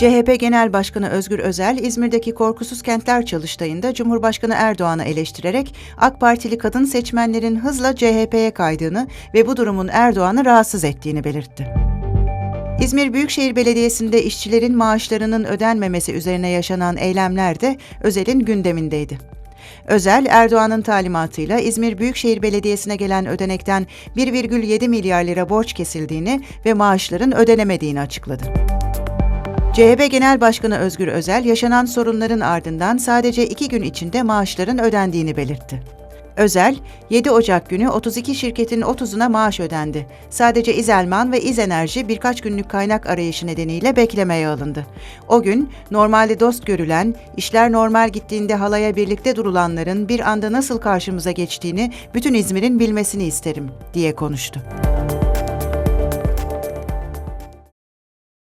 CHP Genel Başkanı Özgür Özel, İzmir'deki Korkusuz Kentler çalıştayında Cumhurbaşkanı Erdoğan'ı eleştirerek AK Partili kadın seçmenlerin hızla CHP'ye kaydığını ve bu durumun Erdoğan'ı rahatsız ettiğini belirtti. İzmir Büyükşehir Belediyesi'nde işçilerin maaşlarının ödenmemesi üzerine yaşanan eylemler de Özel'in gündemindeydi. Özel, Erdoğan'ın talimatıyla İzmir Büyükşehir Belediyesi'ne gelen ödenekten 1,7 milyar lira borç kesildiğini ve maaşların ödenemediğini açıkladı. CHP Genel Başkanı Özgür Özel, yaşanan sorunların ardından sadece iki gün içinde maaşların ödendiğini belirtti. Özel, 7 Ocak günü 32 şirketin 30'una maaş ödendi. Sadece İzelman ve İzenerji birkaç günlük kaynak arayışı nedeniyle beklemeye alındı. O gün normalde dost görülen, işler normal gittiğinde halaya birlikte durulanların bir anda nasıl karşımıza geçtiğini bütün İzmir'in bilmesini isterim, diye konuştu.